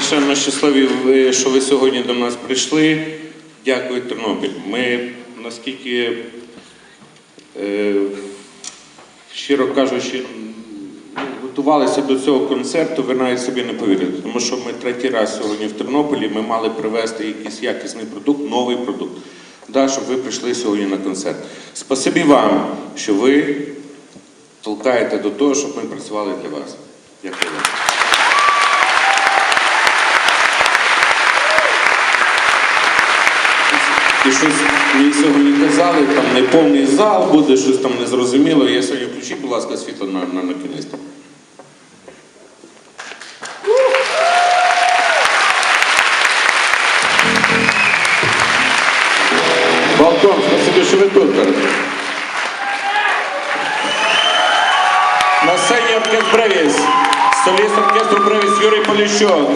страшенно щасливі, що ви сьогодні до нас прийшли. Дякую, Тернопіль. Ми наскільки, е, щиро кажучи, готувалися до цього концерту, ви навіть собі не повірите. Тому що ми третій раз сьогодні в Тернополі, ми мали привезти якийсь якісний продукт, новий продукт. Да, щоб ви прийшли сьогодні на концерт. Спасибі вам, що ви толкаєте до того, щоб ми працювали для вас. Дякую вам. І щось мені сьогодні казали, там не повний зал буде, щось там незрозуміло. Я сьогодні включіть, будь ласка, світло на, на, на кінець. Балкон, спасибі, що ви тут. зараз. На сцені оркестр Бревіс. Соліст оркестру Бревіс Юрій Поліщук.